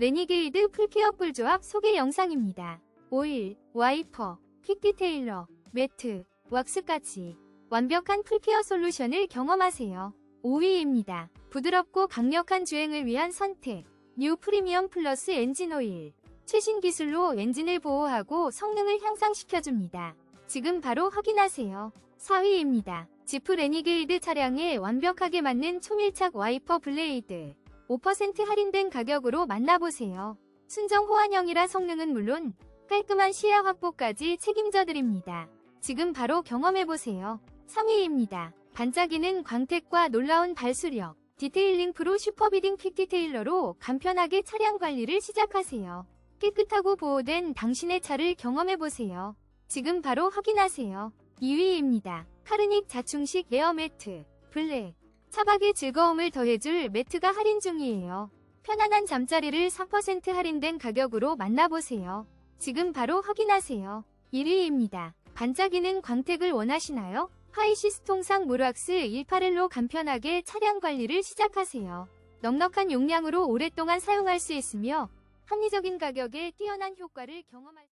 레니게이드 풀케어 꿀조합 소개 영상입니다. 오일, 와이퍼, 퀵 디테일러, 매트, 왁스까지 완벽한 풀케어 솔루션을 경험하세요. 5위입니다. 부드럽고 강력한 주행을 위한 선택. 뉴 프리미엄 플러스 엔진 오일. 최신 기술로 엔진을 보호하고 성능을 향상시켜줍니다. 지금 바로 확인하세요. 4위입니다. 지프 레니게이드 차량에 완벽하게 맞는 초밀착 와이퍼 블레이드. 5% 할인된 가격으로 만나보세요. 순정 호환형이라 성능은 물론 깔끔한 시야 확보까지 책임져 드립니다. 지금 바로 경험해보세요. 3위입니다. 반짝이는 광택과 놀라운 발수력. 디테일링 프로 슈퍼비딩 퀵 디테일러로 간편하게 차량 관리를 시작하세요. 깨끗하고 보호된 당신의 차를 경험해보세요. 지금 바로 확인하세요. 2위입니다. 카르닉 자충식 에어 매트, 블랙. 차박의 즐거움을 더해줄 매트가 할인 중이에요. 편안한 잠자리를 4% 할인된 가격으로 만나보세요. 지금 바로 확인하세요. 1위입니다. 반짝이는 광택을 원하시나요? 하이시스 통상 무락스 18일로 간편하게 차량 관리를 시작하세요. 넉넉한 용량으로 오랫동안 사용할 수 있으며 합리적인 가격에 뛰어난 효과를 경험할